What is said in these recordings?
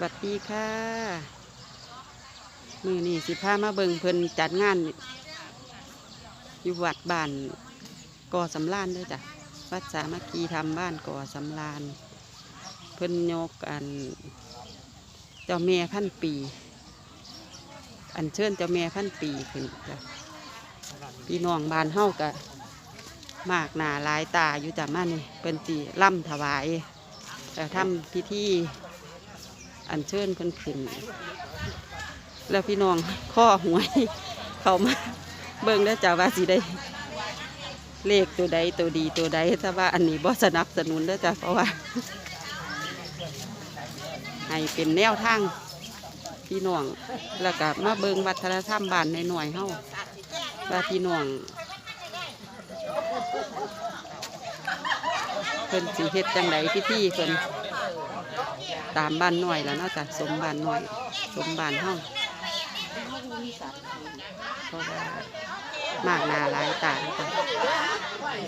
สวัสดีค่ะ มือนี่สิพามาเบิงเพิ่นจัดงาน อยู่วัดบ้านก่อสำลานด้วยจ้ะ วัดสามัคคีทำบ้านก่อสำลาน เพิ่นยกอัน เจ้าแม่พันปี อันเชิญเจ้าแม่พันปีขึ้นจ้ะพี่น้องบ้านเฮากะมากหนาหลายตาอยู่จ้ะมานี่เป็นสีล่ำถวายแต่ทำพิธี อันเชิญเพิ่นขึ้น แล้วพี่น้องข้อหวยเขามาเบิ่งแล้วจ้าว่าสิได้ เลขตัวใดตัวดีตัวใดถ้าว่าอันนี้บ่สนับสนุนแล้วจ้ะเพราะว่า ให้เป็นแนวทางพี่น้องแล้วก็มาเบิ่งวัฒนธรรมบ้านในหน่วยเฮาว่าพี่น้องเพิ่นสิเฮ็ดจังไดพิธีเพิ่น ตามบ้านหน่อยแล้วเนาะจ้ะสมบ้านหน่อย สมบ้านเฮาเพราะว่ามากนาหลายตาจ้ะ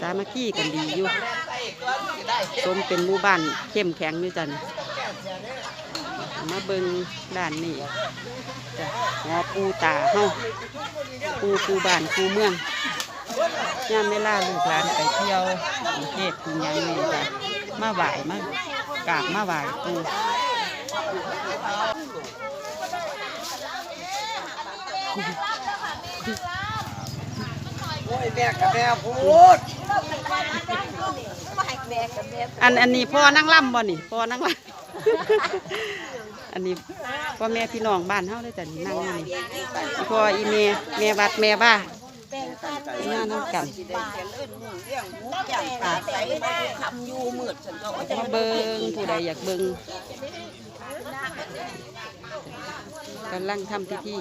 สามัคคีกันดีอยู่สมเป็นหมู่บ้านเข้มแข็งด้วยจ้ะนี่มาเบิงด้านนี้จ้ะหอปูตาเฮาปูปูบ้านปูเมืองย่ามเวลาลูกหลานไปเที่ยวกรุงเทพกรุงยังนี่จ้ะมาไหวมากราบมาไหวปู แม่กับแม่พูดอันอันนี้พ่อนั่งล่ำบ่นี่พ่อนั่งล่ำอันนี้พ่อแม่พี่น้องบ้านเฮาเลยจ้ะนี่นั่งนี่พ่ออีเมแม่วัดแม่บ้าหน้าน้ำกันสิได้แค่เลื่อนหมูเลี้ยงหมูย่างปลาใสคำอยู่มืดฉันก็ว่าจะมาเบิงผู้ใดอยากเบิง กำลังทำพิธี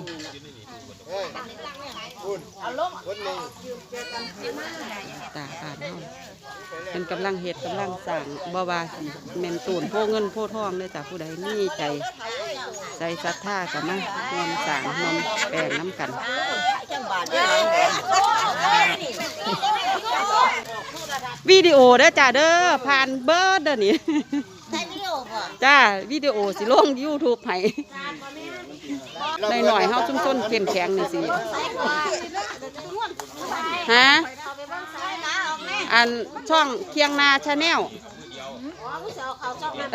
ตาอ่านเฮาเป็นกำลังเฮ็ดกำลังสั่งบ่ว่าสิแมนตูนโพเงินโพทองเลยจ้ะผู้ใดมีใจ ใจศรัทธากับมานวมสั่งนวมแปลงน้ำกันวิดีโอเด้อจ้าเด้อผ่านเบิร์ดเด้อนี่ ใช้วิดีโอก่อนจ้าวิดีโอสิลง YouTube ให้ในหน่อยๆเฮาชุมชนเข้มแข็งนี่สิฮะอันช่องเคียงนาชาแนล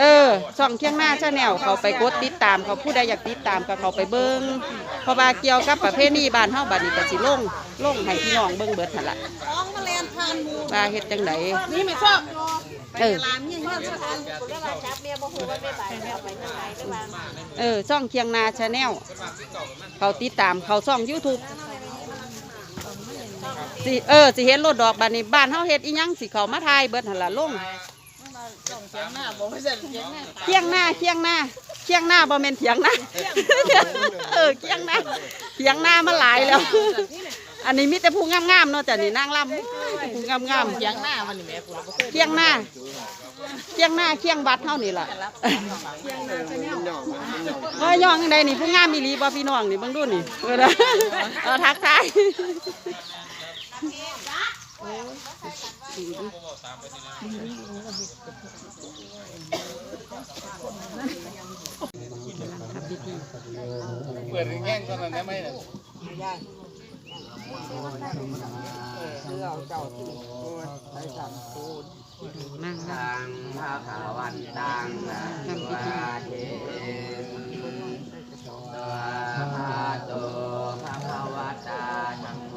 เออช่องเคียงนาชาแนลเขาไปกดติดตามเขาผู้ใดอยากติดตามก็เขาไปเบิ่งเพราะว่าเกี่ยวกับประเพณีบ้านเฮาบัดนี้ก็สิลงลงให้พี่น้องเบิ่งเบิดหั่นล่ะของมาแลนทานหมูว่าเฮ็ดจังไดนี่ไม่ชอบ เออลามเนี่ยเงี้ยสถานคุณได้ว่าจับเมียบ่ฮู้ว่าไม่ไปเอาไปทางไหนได้บ้างเออช่องเคียงนาชาแนลเขาติดตามเขาช่อง YouTube สิเออสิเห็นรถดอกบานนี้บ้านเฮาเฮ็ดอีหยังสิเขามาทายเบิดหั่นล่ะลงส่งเสียงหน้าบอกว่าจะเสียงหน้าเคียงหน้าเคียงหน้าเคียงหน้าบ่แม่นเถียงหน้าเออเคียงหน้าเถียงหน้ามาหลายแล้ว อันนี้มีแต่ผู้งามๆเนาะจ้ะนี่นางลำผู้งามเสียงหน้ามันนี่แม่กูบ่เคยๆเคียงหน้าเคียงหน้าเคียงบัดเฮานี่ล่ะเอ้ยย่องจังไดนี่ผู้งามมีหลีบ่พี่น้องนี่เบิ่งดูนี่เออนะเออทักทายทำพิธีเปิดแง่งตอนนั้นได้ไหมเนี่ย นั่งนะตังภาคาวันตังนะทำพิธีเทสวาหาโตภาวตาธัมโม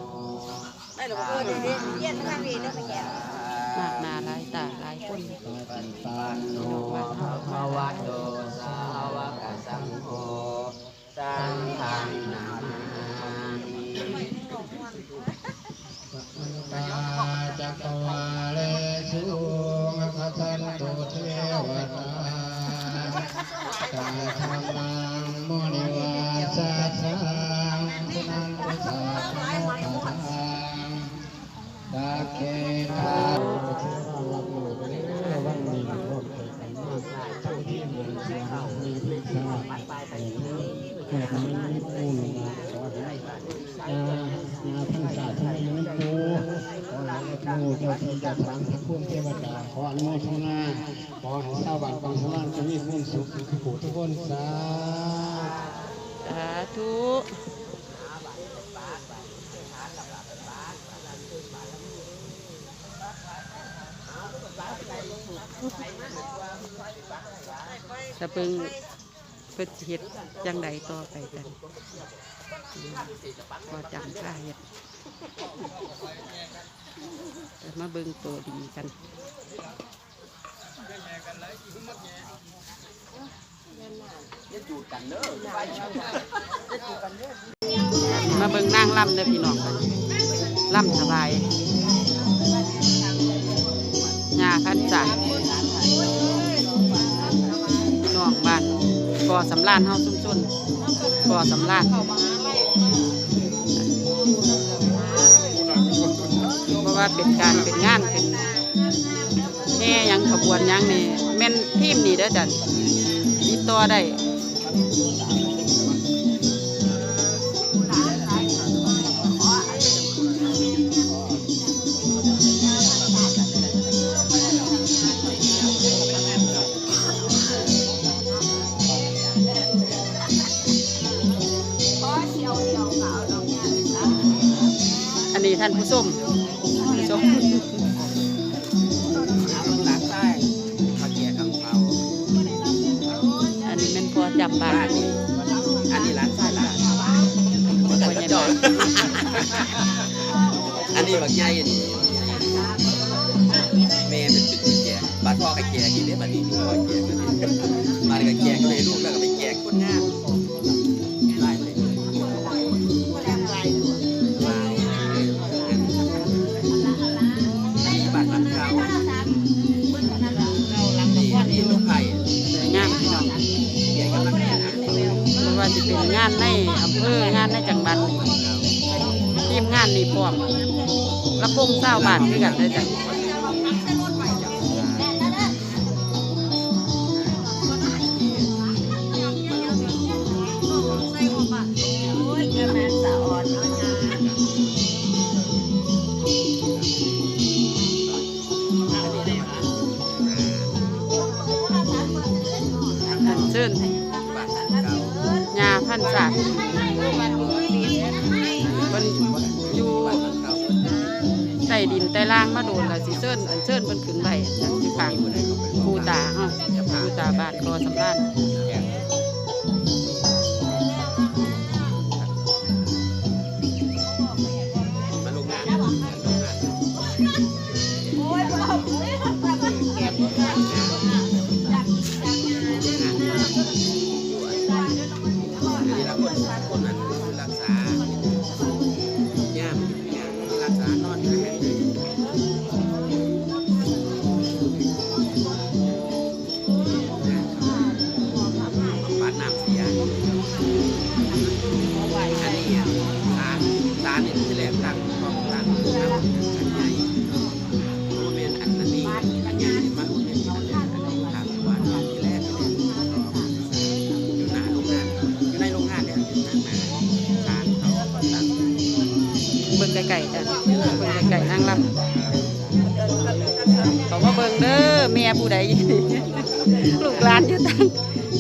ได้หรอกเออเดี๋ยวเย็นทางนี้แล้วไปแย่มากนาหลายตาหลายคนปันโนภาควาโตสาวกสังโฆสังฆังนา เจ้าจากหลังพระคุณเทวดาขออนุโมทนาขอให้ชาวบ้านบางชาวบ้านจะมีความสุขทุกผู้ทุกคนสาธุสะปึง เพิ่นเฮ็ดจังใดต่อไปกันอืมก็จำค่าเฮ็ดแต่มาเบิ่งตัวดีกันมาเบิ่งนางล่ำเด้อพี่น้องกันล่ำสบายยาคันจัด ก่อสำรานเฮาซุ่มๆก่อสำรานเพราะว่าเป็นการเป็นงานเป็นแม่ยังขบวนยังนี่แม่นทีมนี่เด้อจ้ะติดต่อได้ นนี้ท่านผู้ชมชมอันนี้เป็นพอจำบาบ้านนนี้อันนี้ร้านใต้ร้านพอจะดออันนี้บักใหญ่อันนี้แม่เป็นจุดแจกบ้านพ่อก็แจกอีกเด้บัดนี้มีพ่อแจกบัดนี้บ้านก็แจกเลยลูกแล้วก็ไปแจกคนงาม พงเศร้าบาทด้วยกันได้จ้ะ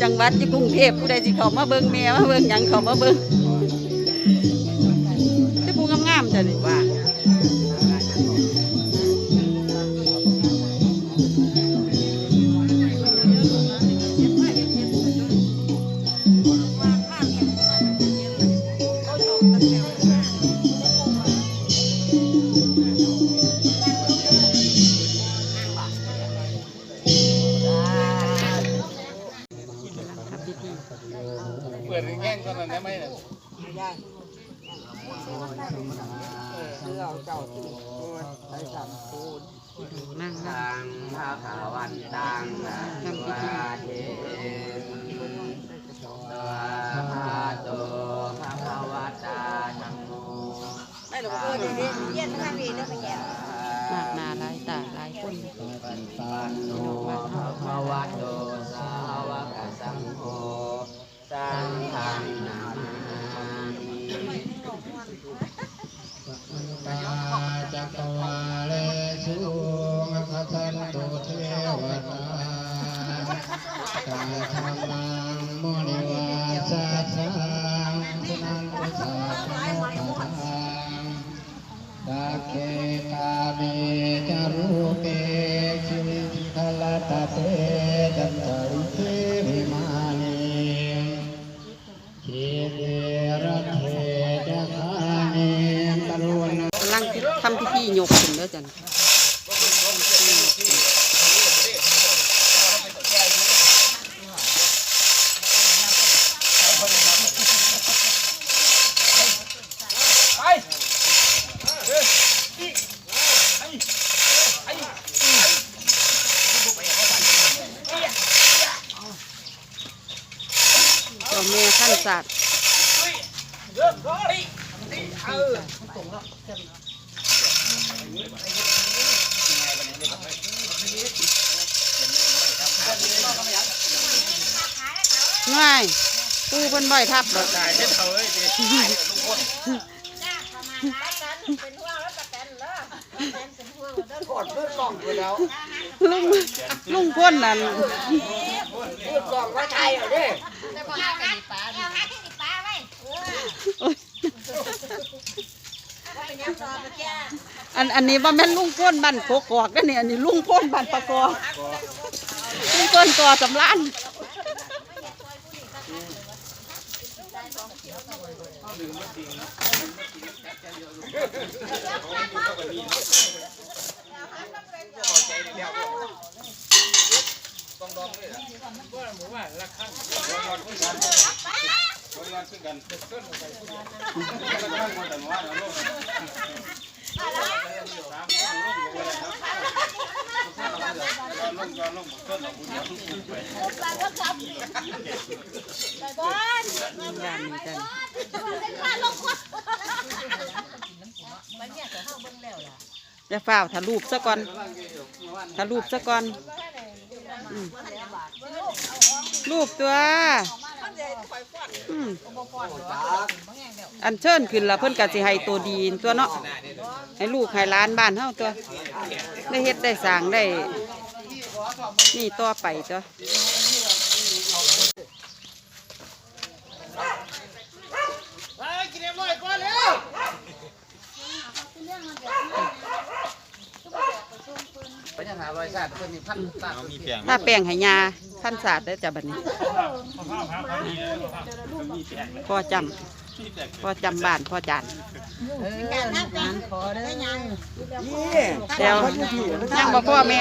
จังหวัดอยู่กรุงเทพผู้ใดสิเขามาเบิ่งแม่มาเบิ่งหยังเขามาเบิ่ง ปิดแง่งตอนนั้นได้ไหมเนี่ยนั่งรับตังภาคาวันตังนะวาเทสวาคาโตภะคะวตาธัมโมไม่หรอกเออเดี๋ยวนี้เย็นข้างนี้เด้อมาแก่มากนาหลายตาหลายคนปันปันโนภะคะวะ เจันตริเทวานีชีเวรเทจานิตรุณกำลังทำพิธียกขึ้นเด้อจ้ะเจ้าแม่ท่านสัตว์ง่ายปูเพิ่นบ่อยทับดอกตายเฮ็ดเอาเอ้ยดิกดเพื่อนกล่องไปแล้วลุงลุงพ่นนั่นเพื่อนกล่องไว้ไทยเหรอเด้ โอ๊ย อันอันนี้ว่าแม่นลุงพ่นบ้านโกกอกกันนี่อันนี้ลุงพ่นบ้านปะกอลุงพ่นกอสำลานคนงานคือกันคนะข้างคนแต่ว่าเอาลงสามคนลงบ่ได้ครับลงย้อนลงบ่เกินหรอกคุณอย่า เพิ่านนี้กันอย่าฝ้าวถ้ารูปซะก่อนถ้ารูปซะก่อนอืมรูปตัว อืมอันเชิญขึ้นละเพิ่นกะสิให้ตัวดีนตัวเนาะให้ลูกให้หล้านบ้านเฮาตัว ได้เฮ็ดได้สร้างได้ นี่ต่อไปตัว พญานาลอยชาติเพิ่นมีพันตาเอามีแปงถ้าแป้งให้ยาท่านศาสตร์ได้อจ้ะบัดนี้พ่อจำพ่อจำบ้านพ่อจานแถวยังบ่พ่อแม่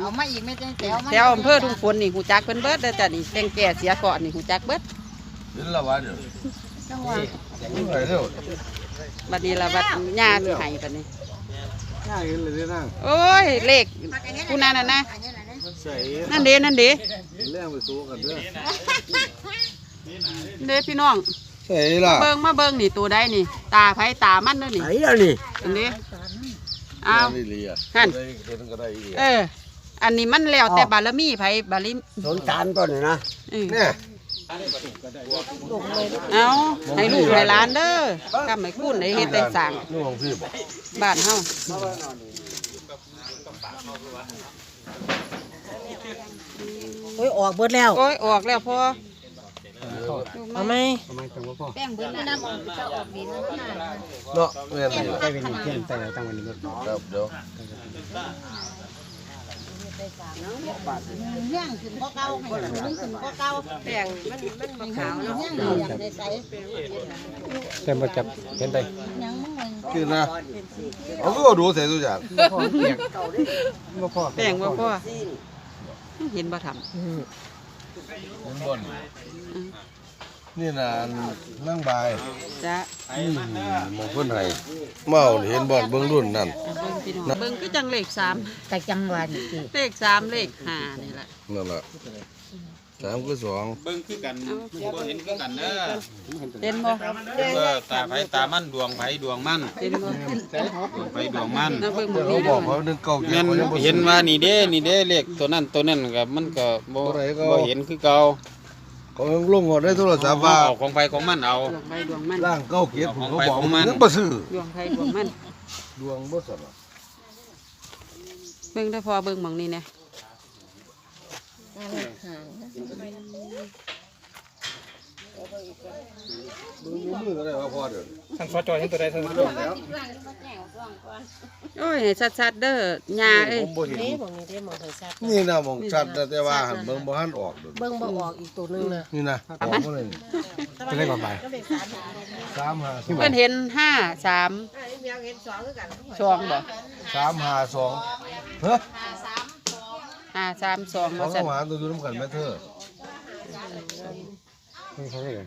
เอามาอีกไม่ใช่แถวมาแถวอำเภอทุ่งฝนนี่หูจักเพิ่นเบิดเด้อจ้ะนี่แตงแก่เสียเกาะนี่หูจักเบิด đến là bao nhiêu? Không phải đâu. บัดนี้ละบัดยาสิให้บัดนี้ Nhà cái là thế nào? โอ้ยเลขผู้นั้นน่ะนะ Xảy นั่นเด้นั่นเด้ lên một số cả nữa. เด้พี่น้อง Xảy เบิ่ là งมาเบิ่งนี่ตัวใดนี่ ตาไผตามันเด้อนี่ Đấy là gì? อันนี้อ้าว Đây lì à? Hẳn. Đây cái cái đây เอ lì. ออันนี้มันแล้วแต่บารมีไผบารมี Đốn cán con này nè. เออ Nè. เอาให้ลูกให้หลานเด้อกำให้คุณให้เฮ็ดได้สร้าง Nó không phim. บ้านเฮาโอ้ยออกเบิดแล้วโอ้ยออกแล้วพอเอาไหม Đó, nguyên này. Đây bên kia tay tăng bên này. Đâu, đâu. เรื่อง ขึ้นก็เก่าให้เรื่องขึ้นก็เก่าแป้งมันมันขาวเนาะอย่างในใส Xem mà chập trên đây. ยังมึงมัน Kia nè. Ông có đủ thế thôi chả? แป้งบ่พอเห็นบ่ทำ Đến bồn. นี่น่ะนั่งบายจ้ะอืมมองคนไห้เมานี่เห็นบ่อนเบิ่งรุ่นนั่นเอาเบิ่งพี่น้องเบิ่งคือจังเลขสามแต่จังหวะนี่สิเลขสามเลขห้านี่แหละนั่นล่ะสามคือสองเบิ่งคือกันบ่เห็นคือกันเด้อเห็นบ่เออตาไผตามันดวงไผดวงมันเห็นบ่ดวงไผดวงมันนะเบิ่งหมแต่ดเขานี้บเด้ออกว่าหนึ่งเก้าเจ็แม่ดนเขายังบ่เห็นว่านี่เด้นี่เด้เลขตัวนั้นตัวนั้นก็มันก็บ่บ่ได้ก็บ่เห็นคือเก่า เขายังลงหมดได้โทรศัพท์ว่าเอาของไผของมันเอาดวงไผดวงมัน ร่างเก้าเกียรติผมเขาบอกของมันยังบ่ซื้อดวงไผดวงมัน ดวงบ่สนเบิ่งได้อพอเบิ่งหม่องนี้แหน่ห่างดูมือก็ได้ว่าพอเด้อท่านสจเห็นตัวใดท่านมาลงแล้วโอ้ยให้ชัดๆเด้อยาเอ้ยผมบ่เห็นนี่หมองนี้ได้หมองเคยซัดนี่นะหมองชัดนะแต่ว่าหันเบิ่งบ่ทันออกเด้อเบิ่งบ่ออกอีกตัวนึงนะนี่นะออกมาเลยนี่จะได้ก่อนไปก็เป็นสามสามห้าเพิ่นเห็นห้าสามเมียเห็นสองคือกันสองบ่สามห้าสองเฮ้ยห้าสามสองเขาว่าก็ซั่นหวานตัวอยู่น้ำกันแม่เธอ ไม่ใช่เลย